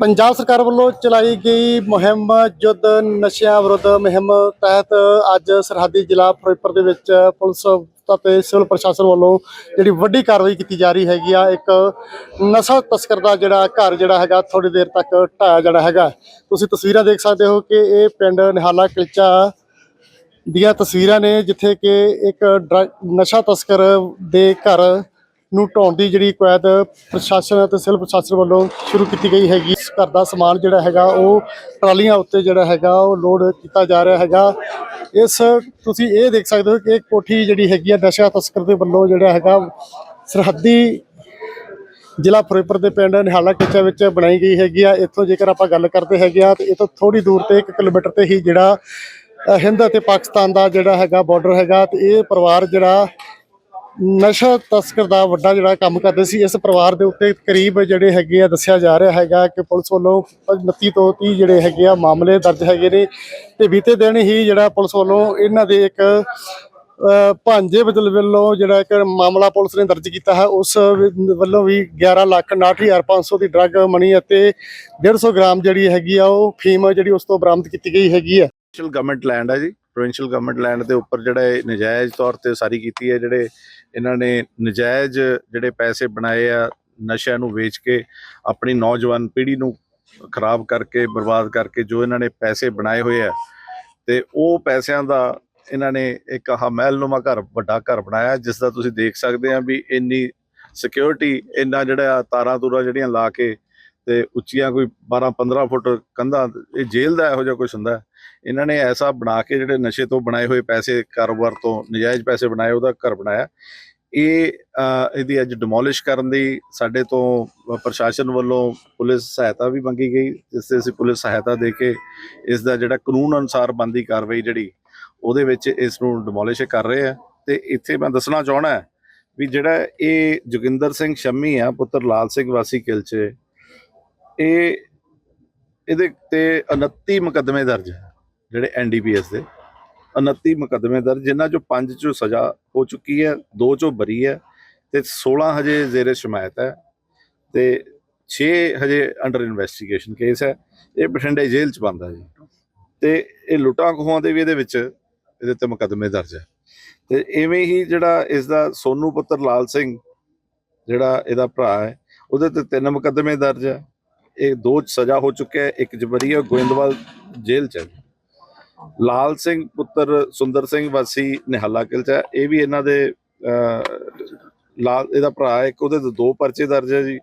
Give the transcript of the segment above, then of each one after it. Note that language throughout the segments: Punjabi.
ਪੰਜਾਬ ਸਰਕਾਰ ਵੱਲੋਂ ਚਲਾਈ ਗਈ ਮੁਹਿੰਮ ਯੁੱਧ ਨਸ਼ਿਆਂ ਵਿਰੁੱਧ ਮੁਹਿੰਮ ਤਹਿਤ ਅੱਜ ਸਰਹੱਦੀ ਜ਼ਿਲ੍ਹਾ ਫਿਰੋਜ਼ਪੁਰ ਦੇ ਵਿੱਚ ਪੁਲਿਸ ਅਤੇ ਸਿਵਲ ਪ੍ਰਸ਼ਾਸਨ ਵੱਲੋਂ ਜਿਹੜੀ ਵੱਡੀ ਕਾਰਵਾਈ ਕੀਤੀ ਜਾ ਰਹੀ ਹੈਗੀ ਆ, ਇੱਕ ਨਸ਼ਾ ਤਸਕਰ ਦਾ ਜਿਹੜਾ ਘਰ ਜਿਹੜਾ ਹੈਗਾ ਥੋੜੀ ਦੇਰ ਤੱਕ ਢਾਇਆ ਜਾਣਾ ਹੈਗਾ। ਤੁਸੀਂ ਤਸਵੀਰਾਂ ਦੇਖ ਸਕਦੇ ਹੋ ਕਿ ਇਹ ਪਿੰਡ ਨਿਹਾਲਾ ਕਿਲਚਾ ਦੀਆਂ ਤਸਵੀਰਾਂ ਨੇ, ਜਿੱਥੇ ਕਿ ਇੱਕ ਡਰੱਗ- ਨਸ਼ਾ ਤਸਕਰ ਦੇ ਘਰ ਨੂੰ ਢਾਉਣ ਦੀ ਜਿਹੜੀ ਕਵਾਇਦ ਪ੍ਰਸ਼ਾਸਨ ਅਤੇ ਸਿਵਲ ਪ੍ਰਸ਼ਾਸਨ ਵੱਲੋਂ ਸ਼ੁਰੂ ਕੀਤੀ ਗਈ ਹੈਗੀ। ਇਸ ਘਰ ਦਾ ਸਮਾਨ ਜਿਹੜਾ ਹੈਗਾ, ਉਹ ਟਰਾਲੀਆਂ ਉੱਤੇ ਜਿਹੜਾ ਹੈਗਾ, ਉਹ ਲੋਡ ਕੀਤਾ ਜਾ ਰਿਹਾ ਹੈਗਾ। ਇਸ, ਤੁਸੀਂ ਇਹ ਦੇਖ ਸਕਦੇ ਹੋ ਕਿ ਇਹ ਕੋਠੀ ਜਿਹੜੀ ਹੈਗੀ ਆ, ਨਸ਼ਾ ਤਸਕਰ ਦੇ ਵੱਲੋਂ ਜਿਹੜਾ ਹੈਗਾ, ਸਰਹੱਦੀ ਜ਼ਿਲ੍ਹਾ ਫਿਰੋਜ਼ਪੁਰ ਦੇ ਪਿੰਡ ਨਿਹਾਲਾ ਕਿਚਾ ਵਿੱਚ ਬਣਾਈ ਗਈ ਹੈਗੀ ਆ। ਇੱਥੋਂ ਜੇਕਰ ਆਪਾਂ ਗੱਲ ਕਰਦੇ ਹੈਗੇ ਆ, ਤੇ ਇਹ ਤੋਂ ਥੋੜੀ ਦੂਰ ਤੇ 1 ਕਿਲੋਮੀਟਰ ਤੇ ਹੀ ਜਿਹੜਾ ਹਿੰਦ ਅਤੇ ਪਾਕਿਸਤਾਨ ਦਾ ਜਿਹੜਾ ਹੈਗਾ ਬਾਰਡਰ ਹੈਗਾ, ਤੇ ਇਹ ਪਰਿਵਾਰ ਜਿਹੜਾ ਨਸ਼ਾ ਤਸਕਰ ਦਾ ਵੱਡਾ ਜਿਹੜਾ ਕੰਮ ਕਰਦੇ ਸੀ, ਇਸ ਪਰਿਵਾਰ ਦੇ ਉੱਤੇ ਕਰੀਬ ਜਿਹੜੇ ਹੈਗੇ ਆ, ਦੱਸਿਆ ਜਾ ਰਿਹਾ ਹੈਗਾ ਕਿ ਪੁਲਿਸ ਵੱਲੋਂ 29 ਤੋਂ 30 ਜਿਹੜੇ ਹੈਗੇ ਆ ਮਾਮਲੇ ਦਰਜ ਹੈਗੇ ਨੇ ਤੇ ਬੀਤੇ ਦਿਨ ਹੀ ਜਿਹੜਾ ਪੁਲਿਸ ਵੱਲੋਂ ਇਹਨਾਂ ਦੇ ਇੱਕ ਭਾਂਜੇ ਬਦਲ ਵੱਲੋਂ ਜਿਹੜਾ ਇੱਕ ਮਾਮਲਾ ਪੁਲਿਸ ਨੇ ਦਰਜ ਕੀਤਾ ਹੈ, ਉਸ ਵੱਲੋਂ ਵੀ 11 ਲੱਖ 59500 ਦੀ ਡਰੱਗ ਮਨੀ ਅਤੇ 150 ਗ੍ਰਾਮ ਜਿਹੜੀ ਹੈਗੀ ਆ, ਉਹ ਫੀਮ ਜਿਹੜੀ ਉਸ ਤੋਂ ਬਰਾਮਦ ਕੀਤੀ ਗਈ ਹੈਗੀ ਹੈ ਪ੍ਰੋਵਿੰਸ਼ੀਅਲ ਗਵਰਨਮੈਂਟ ਲੈਂਡ ਹੈ ਜੀ। ਪ੍ਰੋਵਿੰਸ਼ੀਅਲ ਗਵਰਨਮੈਂਟ ਲੈਂਡ ਦੇ ਉੱਪਰ ਜਿਹੜਾ ਇਹ ਨਜਾਇਜ਼ ਤੌਰ ਤੇ ਸਾਰੀ ਕੀਤੀ ਹੈ, ਜਿਹੜੇ ਇਹਨਾਂ ਨੇ ਨਜਾਇਜ਼ ਜਿਹੜੇ ਪੈਸੇ ਬਣਾਏ ਆ, ਨਸ਼ਿਆਂ ਨੂੰ ਵੇਚ ਕੇ ਆਪਣੀ ਨੌਜਵਾਨ ਪੀੜ੍ਹੀ ਨੂੰ ਖਰਾਬ ਕਰਕੇ, ਬਰਬਾਦ ਕਰਕੇ ਜੋ ਇਹਨਾਂ ਨੇ ਪੈਸੇ ਬਣਾਏ ਹੋਏ ਆ, ਤੇ ਉਹ ਪੈਸਿਆਂ ਦਾ ਇਹਨਾਂ ਨੇ ਇੱਕ ਆਹ ਮਹਿਲਨੁਮਾ ਘਰ, ਵੱਡਾ ਘਰ ਬਣਾਇਆ ਜਿਸ ਦਾ ਤੁਸੀਂ ਦੇਖ ਸਕਦੇ ਆ ਵੀ ਇੰਨੀ ਸਿਕਿਉਰਿਟੀ ਇੰਨਾ ਜਿਹੜਾ ਤਾਰਾਂ ਤੂਰਾਂ ਜਿਹੜੀਆਂ ਲਾ ਕੇ ਤੇ ਉੱਚੀਆਂ ਕੋਈ 12 15 ਫੁੱਟ ਕੰਧਾਂ, ਇਹ ਜੇਲ੍ਹ ਦਾ ਇਹੋ ਜਿਹਾ ਕੁਝ ਹੁੰਦਾ ਇਹਨਾਂ ਨੇ ਐਸਾ ਬਣਾ ਕੇ ਜਿਹੜੇ ਨਸ਼ੇ ਤੋਂ ਬਣਾਏ ਹੋਏ ਪੈਸੇ, ਕਾਰੋਬਾਰ ਤੋਂ ਨਜਾਇਜ਼ ਪੈਸੇ ਬਣਾਏ, ਉਹਦਾ ਘਰ ਬਣਾਇਆ। ਇਹ ਇਹਦੀ ਅੱਜ ਡਿਮੋਲਿਸ਼ ਕਰਨ ਦੀ ਸਾਡੇ ਤੋਂ ਪ੍ਰਸ਼ਾਸਨ ਵੱਲੋਂ ਪੁਲਿਸ ਸਹਾਇਤਾ ਵੀ ਮੰਗੀ ਗਈ, ਜਿਸ ਤੇ ਅਸੀਂ ਪੁਲਿਸ ਸਹਾਇਤਾ ਦੇ ਕੇ ਇਸ ਦਾ ਜਿਹੜਾ ਕਾਨੂੰਨ ਅਨੁਸਾਰ ਬੰਦੀ ਕਾਰਵਾਈ ਜਿਹੜੀ, ਉਹਦੇ ਵਿੱਚ ਇਸ ਨੂੰ ਡਿਮੋਲਿਸ਼ ਕਰ ਰਹੇ ਆ। ਤੇ ਇੱਥੇ ਮੈਂ ਦੱਸਣਾ ਚਾਹਣਾ ਵੀ ਜਿਹੜਾ ਇਹ ਜੋਗਿੰਦਰ ਸਿੰਘ ਸ਼ੰਮੀ ਆ, ਪੁੱਤਰ ਲਾਲ ਸਿੰਘ ਵਾਸੀ ਕਿਲਚੇ ਇਹ ਇਹਦੇ ਤੇ 29 ਮੁਕੱਦਮੇ ਦਰਜ ਹੈ, ਜਿਹੜੇ ਐਨਡੀਪੀਐਸ ਦੇ। 29 ਮੁਕੱਦਮੇ ਦਰਜ, ਜਿਨ੍ਹਾਂ ਚੋਂ 5 ਚੋਂ ਸਜ਼ਾ ਹੋ ਚੁੱਕੀ ਹੈ 2 ਚੋਂ ਬਰੀ ਹੈ ਤੇ 16 ਹਜੇ ਜ਼ੇਰੇ ਸ਼ਮਾਇਤ ਹੈ ਤੇ 6 ਹਜੇ ਅੰਡਰ ਇਨਵੈਸਟੀਗੇਸ਼ਨ ਕੇਸ ਹੈ। ਇਹ ਬਠਿੰਡੇ ਜੇਲ੍ਹ ਚ ਬੰਦਾ ਜੀ। ਤੇ ਇਹ ਲੁੱਟਾਂ ਖੋਹਾਂ ਦੇ ਵੀ ਇਹਦੇ ਵਿੱਚ ਇਹਦੇ ਤੇ ਮੁਕੱਦਮੇ ਦਰਜ ਹੈ। ਤੇ ਐਵੇਂ ਹੀ ਜਿਹੜਾ ਇਸ ਦਾ ਸੋਨੂ ਪੁੱਤਰ ਲਾਲ ਸਿੰਘ ਜਿਹੜਾ ਇਹਦਾ ਭਰਾ ਹੈ, ਉਹਦੇ ਤੇ ਤਿੰਨ ਮੁਕੱਦਮੇ ਦਰਜ ਹੈ। ਇਹ ਦੋ ਸਜ਼ਾ ਹੋ ਚੁੱਕਿਆ ਹੈ। ਇੱਕ ਜਬਰੀ ਹੈ ਗੋਇੰਦਵਾਲ ਜੇਲ੍ਹ ਚ ਲਾਲ ਸਿੰਘ ਪੁੱਤਰ ਸੁੰਦਰ ਸਿੰਘ ਵਾਸੀ ਨਿਹਾਲਾ ਕਿਲਚਾ ਇਹ ਵੀ ਇਹਨਾਂ ਦੇ ਲਾਲ, ਇਹਦਾ ਭਰਾ ਇੱਕ ਉਹਦੇ ਤੇ ਦੋ ਪਰਚੇ ਦਰਜ ਹੈ ਜੀ।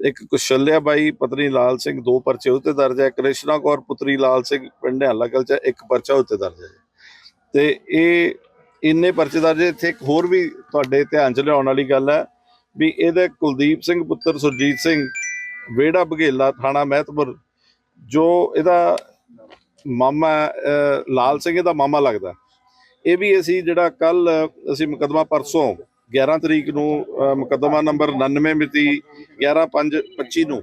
ਇੱਕ ਕੁਸ਼ਲਿਆ ਬਾਈ ਪਤਨੀ ਲਾਲ ਸਿੰਘ, ਦੋ ਪਰਚੇ ਉਹਤੇ ਦਰਜ ਹੈ। ਕ੍ਰਿਸ਼ਨਾ ਕੌਰ ਪੁੱਤਰੀ ਲਾਲ ਸਿੰਘ ਪਿੰਡ ਨਿਹਾਲਾ ਕਿਲਚਾ ਇੱਕ ਪਰਚਾ ਉੱਤੇ ਦਰਜ ਹੈ ਤੇ ਇਹ ਇੰਨੇ ਪਰਚੇ ਦਰਜ ਇੱਥੇ ਇੱਕ ਹੋਰ ਵੀ ਤੁਹਾਡੇ ਧਿਆਨ ਚ ਲਿਆਉਣ ਵਾਲੀ ਗੱਲ ਹੈ ਵੀ ਇਹਦੇ ਕੁਲਦੀਪ ਸਿੰਘ ਪੁੱਤਰ ਸੁਰਜੀਤ ਸਿੰਘ ਵੇੜਾ ਬਘੇਲਾ ਥਾਣਾ ਮਹਿਤਪੁਰ ਜੋ ਇਹਦਾ ਮਾਮਾ ਲਾਲ ਸਿੰਘ ਇਹਦਾ ਮਾਮਾ ਲੱਗਦਾ। ਇਹ ਵੀ ਅਸੀਂ ਜਿਹੜਾ ਕੱਲ ਅਸੀਂ ਮੁਕੱਦਮਾ ਪਰਸੋਂ 11 ਤਰੀਕ ਨੂੰ ਅਹ, ਮੁਕੱਦਮਾ ਨੰਬਰ 99 ਮਿਤੀ 11/5/25 ਨੂੰ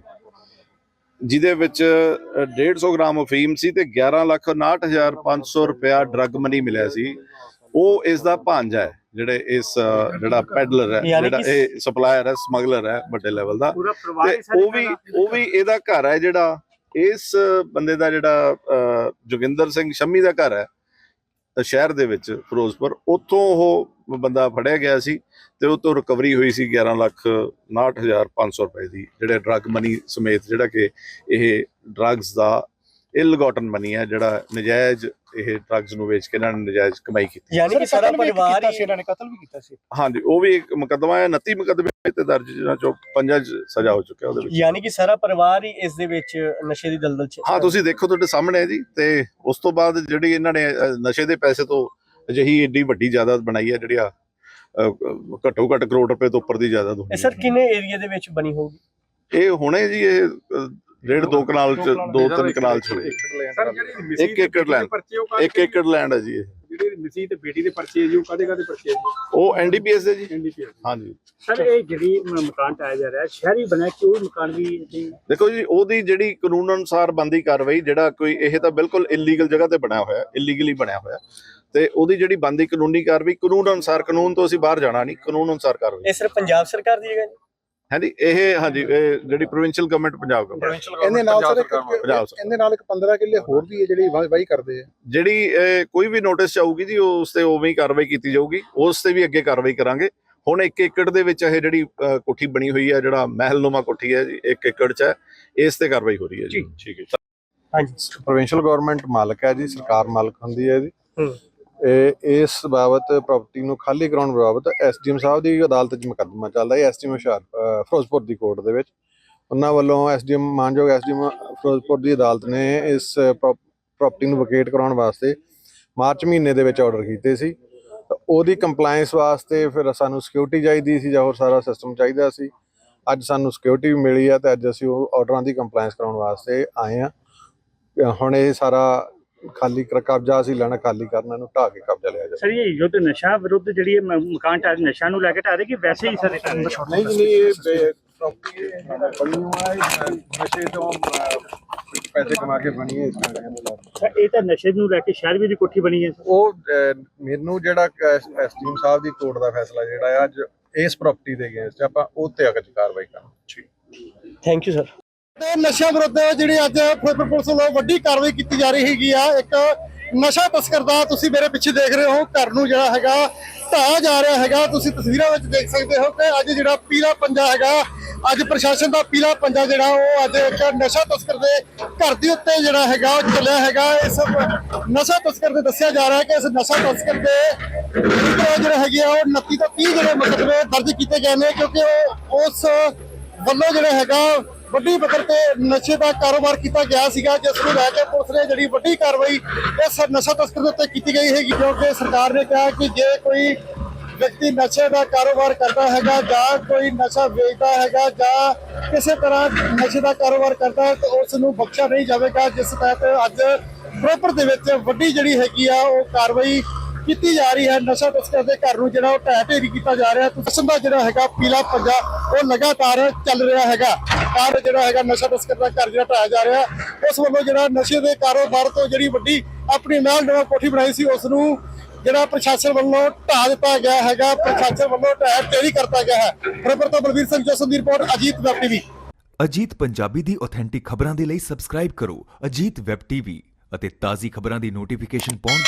ਜਿਹਦੇ ਵਿੱਚ ਅਹ, 150 ਗ੍ਰਾਮ ਅਫੀਮ ਸੀ ਤੇ 11 ਲੱਖ 59500 ਰੁਪਇਆ ਡਰੱਗ ਮਨੀ ਮਿਲਿਆ ਸੀ। ਉਹ ਇਸ ਦਾ ਭਾਂਜਾ ਹੈ। ਜਿਹੜੇ ਇਸ ਜਿਹੜਾ ਪੈਡਲਰ ਹੈ ਜਿਹੜਾ ਇਹ ਸਪਲਾਇਰ ਹੈ ਸਮਗਲਰ ਹੈ ਵੱਡੇ ਲੈਵਲ ਦਾ। ਉਹ ਵੀ ਉਹ ਵੀ ਇਹਦਾ ਘਰ ਹੈ ਜਿਹੜਾ ਇਸ ਬੰਦੇ ਦਾ ਜਿਹੜਾ ਜੋਗਿੰਦਰ ਸਿੰਘ ਸ਼ੰਮੀ ਦਾ ਘਰ ਹੈ ਸ਼ਹਿਰ ਦੇ ਵਿੱਚ ਫਿਰੋਜ਼ਪੁਰ। ਉੱਥੋਂ ਉਹ ਬੰਦਾ ਫੜਿਆ ਗਿਆ ਸੀ ਤੇ ਉਹ ਤੋਂ ਰਿਕਵਰੀ ਹੋਈ ਸੀ 11 ਲੱਖ 69500 ਰੁਪਏ ਦੀ ਜਿਹੜੇ ਡਰੱਗ ਮਨੀ ਸਮੇਤ ਜਿਹੜਾ ਕਿ ਇਹ ਡਰੱਗਸ ਦਾ ਇਲਗੋਟਨ ਮਨੀ ਹੈ ਜਿਹੜਾ ਨਜਾਇਜ਼ ਇਹ ਡਰੱਗਸ ਨੂੰ ਵੇਚ ਕੇ ਇਹਨਾਂ ਨੇ ਨਜਾਇਜ਼ ਕਮਾਈ ਕੀਤੀ। ਯਾਨੀ ਕਿ ਸਾਰਾ ਪਰਿਵਾਰ ਹੀ ਇਹਨਾਂ ਨੇ ਕਤਲ ਵੀ ਕੀਤਾ ਸੀ। ਹਾਂਜੀ ਉਹ ਵੀ ਇੱਕ ਮੁਕੱਦਮਾ ਹੈ 29 ਮੁਕੱਦਮੇ ਤੇ ਦਰਜ ਜਿਹਨਾਂ ਚੋਂ ਪੰਜਾਂ 'ਚ ਸਜ਼ਾ ਹੋ ਚੁੱਕਿਆ ਉਹਦੇ ਵਿੱਚ। ਯਾਨੀ ਕਿ ਸਾਰਾ ਪਰਿਵਾਰ ਹੀ ਇਸ ਦੇ ਵਿੱਚ ਨਸ਼ੇ ਦੀ ਦਲਦਲ ਚ ਹਾਂ ਤੁਸੀਂ ਦੇਖੋ ਤੁਹਾਡੇ ਸਾਹਮਣੇ ਹੈ ਜੀ ਤੇ ਉਸ ਤੋਂ ਬਾਅਦ ਜਿਹੜੀ ਇਹਨਾਂ ਨੇ ਨਸ਼ੇ ਦੇ ਪੈਸੇ ਤੋਂ ਅਜਿਹੀ ਏਡੀ ਵੱਡੀ ਜਾਇਦਾਦ ਬਣਾਈ ਹੈ ਜਿਹੜੀ ਆ ਘੱਟੋ ਘੱਟ ਕਰੋੜ ਰੁਪਏ ਤੋਂ ਉੱਪਰ ਦੀ ਜਾਇਦਾਦ ਇਹ ਹੋਣੀ ਸਰ ਕਿੰਨੇ ਏਰੀਆ ਦੇ ਵਿੱਚ ਬਣੀ ਹੋਊਗੀ? ਇਹ ਹੁਣੇ ਜੀ ਇਹ ਡੇਢ ਦੋ ਕਨਾਲ ਚ ਦੋ ਤਿੰਨ ਕਨਾਲ ਚ ਸਰ ਜਿਹੜੀ ਮਿਸੀ ਇੱਕ ਏਕੜ ਉਹ ਇੱਕ ਏਕੜ ਲੈਂਡ ਹੈ ਜੀ ਇਹ। ਜਿਹੜੇ ਮਿਸੀ ਤੇ ਬੇਟੀ ਦੇ ਪਰਚੇ ਜੀ ਉਹ ਕਾਦੇ ਕਾਦੇ ਪਰਚੇ ਉਹ ਐਨਡੀਪੀਐਸ ਦੇ ਜੀ। ਐਨਡੀਪੀਐਸ ਹਾਂਜੀ। ਸਰ ਇਹ ਜਿਹੜੀ ਮ- ਮਕਾਨ ਟਾਇਆ ਜਾ ਰਿਹਾ ਸ਼ਹਿਰੀ ਬਣਿਆ ਕਿ ਉਹ ਮਕਾਨ ਵੀ ਇੱਥੇ ਹੀ? ਦੇਖੋ ਜੀ ਉਹਦੀ ਜਿਹੜੀ ਕਾਨੂੰਨ ਅਨੁਸਾਰ ਬੰਦੀ ਕਾਰਵਾਈ ਜਿਹੜਾ ਕੋਈ ਇਹ ਤਾਂ ਬਿਲਕੁਲ ਇਲੀਗਲ ਜਗ੍ਹਾ ਤੇ ਬਣਿਆ ਹੋਇਆ ਇਲੀਗਲੀ ਬਣਿਆ ਹੋਇਆ ਤੇ ਉਹਦੀ ਜਿਹੜੀ ਬੰਦੀ ਕਾਨੂੰਨੀ ਕਾਰਵਾਈ ਕਾਨੂੰਨ ਅਨੁਸਾਰ ਕਾਨੂੰਨ ਤੋਂ ਅਸੀਂ ਬਾਹਰ ਜਾਣਾ ਨਹੀਂ ਕਾਨੂੰਨ ਅਨੁਸਾਰ ਕਾਰਵਾਈ। ਇਹ ਸਿਰਫ ਪੰਜਾਬ ਸਰਕਾਰ ਦੀ ਜਗ੍ਹਾ ਜੀ। ਹਾਂਜੀ ਇਹ ਹਾਂਜੀ ਇਹ ਜਿਹੜੀ ਪ੍ਰੋਵਿੰਸ਼ੀਅਲ ਗਵਰਨਮੈਂਟ ਪੰਜਾਬ ਗਵਰਨਮੈਂਟ ਇਹਦੇ ਨਾਲ ਸਰ ਇੱਕ ਪੰਜਾਬ ਸਰ। ਇਹਦੇ ਨਾਲ ਇੱਕ 15 ਕਿੱਲੇ ਹੋਰ ਵੀ ਹੈ ਜਿਹੜੀ ਵਾਹੀ ਕਰਦੇ ਆ। ਜਿਹੜੀ ਇਹ ਕੋਈ ਵੀ ਨੋਟਿਸ ਚਾਹੂਗੀ ਜੀ ਉਸ ਤੇ ਉਵੇਂ ਹੀ ਕਾਰਵਾਈ ਕੀਤੀ ਜਾਊਗੀ ਉਸ ਤੇ ਵੀ ਅੱਗੇ ਕਾਰਵਾਈ ਕਰਾਂਗੇ। ਹੁਣ 1 ਏਕੜ ਦੇ ਵਿੱਚ ਇਹ ਜਿਹੜੀ ਅ, ਕੋਠੀ ਬਣੀ ਹੋਈ ਹੈ ਜਿਹੜਾ ਮਹਿਲਨੁਮਾ ਕੋਠੀ ਹੈ ਜੀ 1 ਏਕੜ ਚ ਹੈ ਇਸ ਤੇ ਕਾਰਵਾਈ ਹੋ ਰਹੀ ਹੈ ਜੀ। ਠੀਕ ਹੈ ਹਾਂਜੀ। ਪ੍ਰੋਵਿੰਸ਼ੀਅਲ ਗਵਰਨਮੈਂਟ ਮਾਲਕ ਹੈ ਜੀ ਸਰਕਾਰ ਮਾਲਕ ਹੁੰਦੀ ਹੈ ਜੀ। ਹੂੰ। ਇਹ, ਇਸ ਬਾਬਤ ਪ੍ਰਾਪਰਟੀ ਨੂੰ ਖਾਲੀ ਕਰਾਉਣ ਬਾਬਤ ਐਸਡੀਐਮ ਸਾਹਿਬ ਦੀ ਅਦਾਲਤ 'ਚ ਮੁਕੱਦਮਾ ਚੱਲਦਾ ਹੈ ਐਸਡੀਐਮ ਹੁਸ਼ਿਆਰ ਫਿਰੋਜ਼ਪੁਰ ਦੀ ਕੋਰਟ ਦੇ ਵਿੱਚ। ਉਹਨਾਂ ਵੱਲੋਂ ਐਸਡੀਐਮ ਮਾਨਯੋਗ ਐਸਡੀਐਮ ਫਿਰੋਜ਼ਪੁਰ ਦੀ ਅਦਾਲਤ ਨੇ ਇਸ ਪ੍ਰਾਪਰਟੀ ਨੂੰ ਵਕੇਟ ਕਰਾਉਣ ਵਾਸਤੇ ਮਾਰਚ ਮਹੀਨੇ ਦੇ ਵਿੱਚ ਆਰਡਰ ਕੀਤੇ ਸੀ। ਉਹਦੀ ਕੰਪਲਾਈਂਸ ਵਾਸਤੇ ਫਿਰ ਸਾਨੂੰ ਸਿਕਿਉਰਿਟੀ ਚਾਹੀਦੀ ਸੀ ਜਾਂ ਹੋਰ ਸਾਰਾ ਸਿਸਟਮ ਚਾਹੀਦਾ ਸੀ। ਅੱਜ ਸਾਨੂੰ ਸਿਕਿਉਰਿਟੀ ਵੀ ਮਿਲੀ ਆ ਤੇ ਅੱਜ ਅਸੀਂ ਉਹ ਆਰਡਰਾਂ ਦੀ ਕੰਪਲਾਈਂਸ ਕਰਾਉਣ ਵਾਸਤੇ ਆਏ ਆ। ਹੁਣ ਇਹ ਸਾਰਾ ਖਾਲੀ ਕਰ ਕਬਜ਼ਾ ਅਸੀਂ ਲੈਣਾ ਖਾਲੀ ਕਰਨਾ ਨੂੰ ਢਾਹ ਕੇ ਕਬਜ਼ਾ ਲਿਆ ਜਾਵੇ। ਸਰ ਇਹ ਯੁੱਧ ਨਸ਼ਾ ਵਿਰੁੱਧ ਜਿਹੜੀ ਇਹ ਮ- ਮਕਾਨ ਢਾਹ ਨਸ਼ਾ ਨੂੰ ਲੈ ਕੇ ਢਾਹ ਰਹੇ ਕਿ ਵੈਸੇ ਹੀ ਸਰ ਨਹੀਂ ਜੀ ਨਹੀਂ ਇਹ ਪ੍ਰਾਪਰਟੀ ਬਣੀ ਹੋਇਆ ਹੈ ਨਸ਼ੇ ਤੋਂ ਅਹ, ਪੈਸੇ ਕਮਾ ਕੇ ਬਣੀ ਹੈ ਇਸ ਤਰ੍ਹਾਂ ਇਹ ਤਾਂ ਨਸ਼ੇ ਨੂੰ ਲੈ ਕੇ ਸ਼ਹਿਰ ਵੀ ਦੀ ਕੋਠੀ ਬਣੀ ਹੈ ਉਹ ਅਹ, ਮੈਨੂੰ ਜਿਹੜਾ ਐਸਟੀਮ ਸਾਹਿਬ ਦੀ ਕੋਰਟ ਦਾ ਫੈਸਲਾ ਜਿਹੜਾ ਹੈ ਅੱਜ ਇਸ ਪ੍ਰਾਪਰਟੀ ਦੇ ਅਗੇਂਸਟ ਆਪਾਂ ਉਹ ਤੇ ਅਗਜ ਕਾਰਵਾਈ ਕਰਾਂਗੇ। ਥੈਂਕ ਯੂ ਸਰ ਤੇ ਨਸ਼ਾ ਵਿਰੁੱਧ ਜਿਹੜੀ ਅੱਜ ਫਿਰੋਜ਼ਪੁਰ ਪੁਲਿਸ ਵੱਲੋਂ ਵੱਡੀ ਕਾਰਵਾਈ ਕੀਤੀ ਜਾ ਰਹੀ ਹੈਗੀ ਆ। ਇੱਕ ਨਸ਼ਾ ਤਸਕਰ ਦਾ ਤੁਸੀਂ ਮੇਰੇ ਪਿੱਛੇ ਦੇਖ ਰਹੇ ਹੋ, ਘਰ ਨੂੰ ਜਿਹੜਾ ਹੈਗਾ ਢਾਇਆ ਜਾ ਰਿਹਾ ਹੈਗਾ। ਤੁਸੀਂ ਤਸਵੀਰਾਂ ਵਿੱਚ ਦੇਖ ਸਕਦੇ ਹੋ ਕਿ ਅੱਜ ਜਿਹੜਾ ਪੀਲਾ ਪੰਜਾ ਹੈਗਾ, ਅੱਜ ਪ੍ਰਸ਼ਾਸਨ ਦਾ ਪੀਲਾ ਪੰਜਾ ਜਿਹੜਾ, ਉਹ ਅੱਜ ਇੱਕ ਨਸ਼ਾ ਤਸਕਰ ਦੇ ਘਰ ਦੇ ਉੱਤੇ ਜਿਹੜਾ ਹੈਗਾ, ਉਹ ਚੱਲਿਆ ਹੈਗਾ। ਇਸ ਨਸ਼ਾ ਤਸਕਰ ਦੇ ਦੱਸਿਆ ਜਾ ਰਿਹਾ ਹੈ ਕਿ ਇਸ ਨਸ਼ਾ ਤਸਕਰ ਦੇ ਵਿਰੁੱਧ ਜਿਹੜੇ ਹੈਗੇ ਆ, ਉਹ 29 ਤੋਂ 30 ਜਿਹੜੇ ਮੁਕੱਦਮੇ ਦਰਜ ਕੀਤੇ ਗਏ ਨੇ, ਕਿਉਂਕਿ ਉਹ ਉਸ ਵੱਲੋਂ ਜਿਹੜਾ ਹੈਗਾ ਵੱਡੀ ਪੱਧਰ ਤੇ ਨਸ਼ੇ ਦਾ ਕਾਰੋਬਾਰ ਕੀਤਾ ਗਿਆ ਸੀਗਾ, ਜਿਸ ਨੂੰ ਲੈ ਕੇ ਪੁਲਿਸ ਨੇ ਜਿਹੜੀ ਵੱਡੀ ਕਾਰਵਾਈ ਇਸ ਨਸ਼ਾ ਤਸਕਰ ਦੇ ਉੱਤੇ ਕੀਤੀ ਗਈ ਹੈਗੀ, ਕਿਉਂਕਿ ਸਰਕਾਰ ਨੇ ਕਿਹਾ ਕਿ ਜੇ ਕੋਈ ਵਿਅਕਤੀ ਨਸ਼ੇ ਦਾ ਕਾਰੋਬਾਰ ਕਰਦਾ ਹੈਗਾ ਜਾਂ ਕੋਈ ਨਸ਼ਾ ਵੇਚਦਾ ਹੈਗਾ ਜਾਂ ਕਿਸੇ ਤਰ੍ਹਾਂ ਨਸ਼ੇ ਦਾ ਕਾਰੋਬਾਰ ਕਰਦਾ ਹੈ, ਤਾਂ ਉਸ ਨੂੰ ਬਖਸ਼ਿਆ ਨਹੀਂ ਜਾਵੇਗਾ, ਜਿਸ ਤਹਿਤ ਅੱਜ ਪ੍ਰੋਪਰ ਦੇ ਵਿੱਚ ਵੱਡੀ ਜਿਹੜੀ ਹੈਗੀ ਆ, ਉਹ ਕਾਰਵਾਈ ਕੀਤੀ ਜਾ ਰਹੀ ਹੈ। ਨਸ਼ਾ ਤਸਕਰ ਦੇ ਘਰ ਨੂੰ ਜਿਹੜਾ ਉਹ ਢਹਿ ਢੇਰੀ ਕੀਤਾ ਜਾ ਰਿਹਾ ਹੈ। ਦਾ ਜਿਹੜਾ ਹੈਗਾ ਪੀਲਾ ਪੰਜਾ, ਉਹ ਲਗਾਤਾਰ ਚੱਲ ਰਿਹਾ ਹੈਗਾ। ਕਾਰ ਜਿਹੜਾ ਹੈਗਾ ਨਸ਼ਾ ਤਸਕਰ ਦਾ ਘਰ ਜਿਹੜਾ ਢਾਇਆ ਜਾ ਰਿਹਾ ਉਸ ਵੱਲੋਂ ਜਿਹੜਾ ਨਸ਼ੇ ਦੇ ਕਾਰੋਬਾਰ ਤੋਂ ਜਿਹੜੀ ਵੱਡੀ ਆਪਣੀ ਮਹਿਲ ਨਵਾਂ ਕੋਠੀ ਬਣਾਈ ਸੀ, ਉਸ ਨੂੰ ਜਿਹੜਾ ਪ੍ਰਸ਼ਾਸਨ ਵੱਲੋਂ ਢਾਹ ਦਿੱਤਾ ਗਿਆ ਹੈਗਾ, ਪ੍ਰਸ਼ਾਸਨ ਵੱਲੋਂ ਢਹਿ ਢੇਰੀ ਕਰਤਾ ਗਿਆ ਹੈ। ਖਬਰ ਤੋਂ ਬਲਵੀਰ ਸਿੰਘ ਜੋਸਨ ਦੀ report, Ajit web TV. Ajit Punjabi ਦੀ ਆਥੈਂਟਿਕ ਖਬਰਾਂ ਦੇ ਲਈ ਸਬਸਕ੍ਰਾਈਬ ਕਰੋ ਅਜੀਤ ਵੈਬ ਟੀਵੀ ਅਤੇ ਤਾਜ਼ੀ ਖਬਰਾਂ ਦੀ ਨੋਟੀਫਿਕੇਸ਼ਨ ਪਾਉਣ ਦੇ